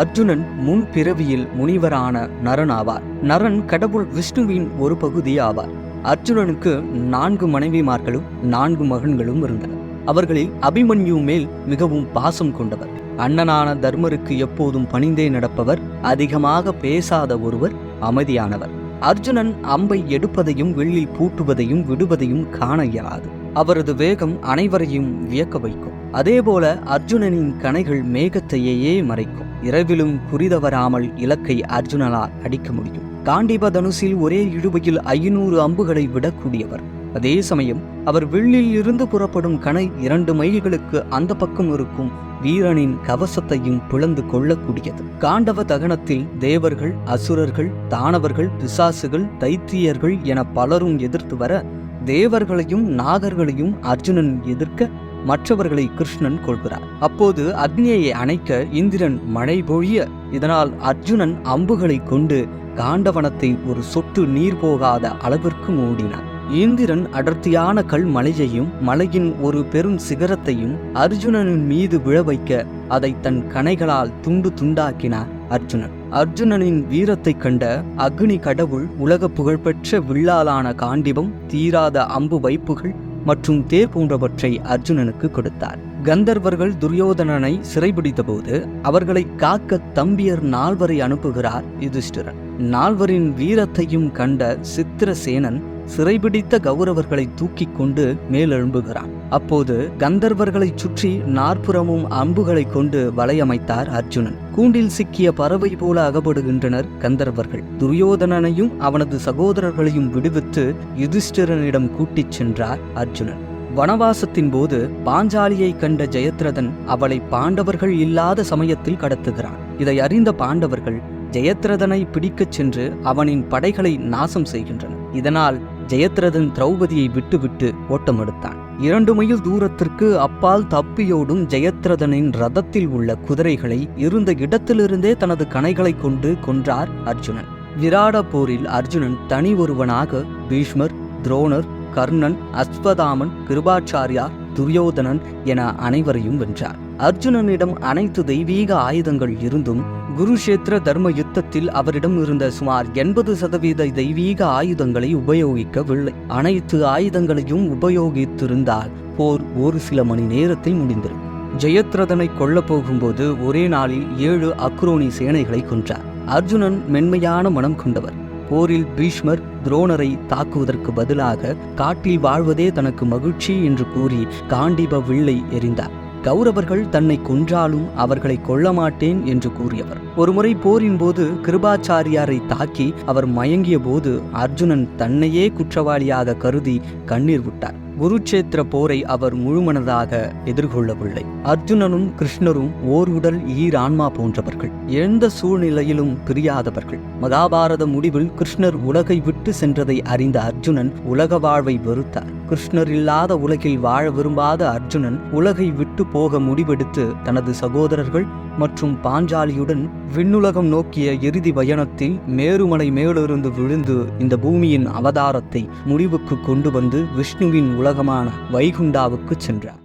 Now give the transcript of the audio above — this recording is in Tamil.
அர்ஜுனன் முன் பிறவியில் முனிவரான நரன் ஆவார் நரன் கடவுள் விஷ்ணுவின் ஒரு பகுதி ஆவார் அர்ஜுனனுக்கு நான்கு மனைவிமார்களும் நான்கு மகன்களும் இருந்தனர். அவர்களில் அபிமன்யு மேல் மிகவும் பாசம் கொண்டவர். அண்ணனான தர்மருக்கு எப்போதும் பணிந்தே நடப்பவர் அதிகமாக பேசாத ஒருவர் அமைதியானவர். அர்ஜுனன் அம்பை எடுப்பதையும் வெள்ளில் பூட்டுவதையும் விடுவதையும் காண இயலாது. அவரது வேகம் அனைவரையும் வியக்க வைக்கும். அதேபோல அர்ஜுனனின் கணைகள் மேகத்தையே மறைக்கும். இரவிலும் புரிதவராமல் இலக்கை அர்ஜுனனால் அடிக்க முடியும். காண்டிப தனுசில் ஒரே இழுவையில் ஐநூறு அம்புகளை விடக்கூடியவர். அதே சமயம் அவர் வில்லில் இருந்து புறப்படும் கணை இரண்டு மைல்களுக்கு அந்த பக்கம் இருக்கும் வீரனின் கவசத்தையும் பிளந்து கொள்ளக்கூடியது. காண்டவ தகனத்தில் தேவர்கள் அசுரர்கள் தானவர்கள் பிசாசுகள் தைத்தியர்கள் என பலரும் எதிர்த்து வர தேவர்களையும் நாகர்களையும் அர்ஜுனன் எதிர்க்க மற்றவர்களை கிருஷ்ணன் கொள்கிறார். அப்போது அக்னியை அணைக்க இந்திரன் மழை பொழிய இதனால் அர்ஜுனன் அம்புகளை கொண்டு காண்டவனத்தை ஒரு சொட்டு நீர் போகாத அளவிற்கு மூடினார் இந்திரன் அடர்த்தியான கல் மலையையும் மலையின் ஒரு பெரும் சிகரத்தையும் அர்ஜுனனின் மீது விழ வைக்க அதை தன் கணைகளால் துண்டு துண்டாக்கினார் அர்ஜுனன். அர்ஜுனனின் வீரத்தைக் கண்ட அக்னி கடவுள் உலக புகழ்பெற்ற வில்லாலான காண்டிபம் தீராத அம்பு வைப்புகள் மற்றும் தேர் போன்றவற்றை அர்ஜுனனுக்கு கொடுத்தார். கந்தர்வர்கள் துரியோதனனை சிறைபிடித்தபோது அவர்களை காக்க தம்பியர் நால்வரை அனுப்புகிறார் யுதிஷ்டிரன். நால்வரின் வீரத்தையும் கண்ட சித்திரசேனன் சிறைபிடித்த கௌரவர்களை தூக்கிக் கொண்டு மேலெழும்புகிறான். அப்போது கந்தர்வர்களை சுற்றி நாற்புறமும் அம்புகளை கொண்டு வலையமைத்தார் அர்ஜுனன். கூண்டில் சிக்கிய பறவை போல அகப்படுகின்றனர் கந்தர்வர்கள். துரியோதனனையும் அவனது சகோதரர்களையும் விடுவித்து யுதிஷ்டிரனிடம் கூட்டிச் சென்றார் அர்ஜுனன். வனவாசத்தின் போது பாஞ்சாலியை கண்ட ஜெயத்ரதன் அவளை பாண்டவர்கள் இல்லாத சமயத்தில் கடத்துகிறான். இதை அறிந்த பாண்டவர்கள் ஜெயத்ரதனை பிடிக்கச் சென்று அவனின் படைகளை நாசம் செய்கின்றனர். இதனால் ஜெயத்ரதன் திரௌபதியை விட்டுவிட்டு ஓட்டமெடுத்தான். இரண்டு மைல் தூரத்திற்கு அப்பால் தப்பியோடும் ஜெயத்ரதனின் ரதத்தில் உள்ள குதிரைகளை இருந்த இடத்திலிருந்தே தனது கணைகளை கொண்டு கொன்றார் அர்ஜுனன். விராட போரில் அர்ஜுனன் தனி ஒருவனாக பீஷ்மர் துரோணர் கர்ணன் அஸ்வதாமன் கிருபாச்சாரியார் துரியோதனன் என அனைவரையும் வென்றார். அர்ஜுனனிடம் அனைத்து தெய்வீக ஆயுதங்கள் இருந்தும் குருஷேத்திர தர்ம யுத்தத்தில் அவரிடம் இருந்த சுமார் எண்பது சதவீத தெய்வீக ஆயுதங்களை உபயோகிக்கவில்லை. அனைத்து ஆயுதங்களையும் உபயோகித்திருந்தால் போர் ஒரு சில மணி நேரத்தில் முடிந்திருக்கும் ஜெயத்ரதனை கொல்லப் போகும்போது ஒரே நாளில் ஏழு அக்ரோனி சேனைகளை கொன்றார். அர்ஜுனன் மென்மையான மனம் கொண்டவர். போரில் பீஷ்மர் துரோணரை தாக்குவதற்கு பதிலாக காட்டில் வாழ்வதே தனக்கு மகிழ்ச்சி என்று கூறி காண்டிப வில்லை எறிந்தார். கௌரவர்கள் தன்னை கொன்றாலும் அவர்களை கொல்ல மாட்டேன் என்று கூறியவர். ஒருமுறை போரின் போது கிருபாச்சாரியாரை தாக்கி அவர் மயங்கிய போது அர்ஜுனன் தன்னையே குற்றவாளியாக கருதி கண்ணீர் விட்டார். குருட்சேத்திர போரை அவர் முழுமனதாக எதிர்கொள்ளவில்லை. அர்ஜுனனும் கிருஷ்ணரும் ஓர் உடல் ஈர் ஆன்மா போன்றவர்கள். எந்த சூழ்நிலையிலும் பிரியாதவர்கள். மகாபாரத முடிவில் கிருஷ்ணர் உலகை விட்டு சென்றதை அறிந்த அர்ஜுனன் உலக வாழ்வை வெறுத்தார். கிருஷ்ணர் இல்லாத உலகில் வாழ விரும்பாத அர்ஜுனன் உலகை விட்டு போக முடிவெடுத்து தனது சகோதரர்கள் மற்றும் பாஞ்சாலியுடன் விண்ணுலகம் நோக்கிய இறுதி பயணத்தில் மேருமலை மேலிருந்து விழுந்து இந்த பூமியின் அவதாரத்தை முடிவுக்கு கொண்டு வந்து விஷ்ணுவின் உலகமான வைகுண்டாவுக்கு சென்றார்.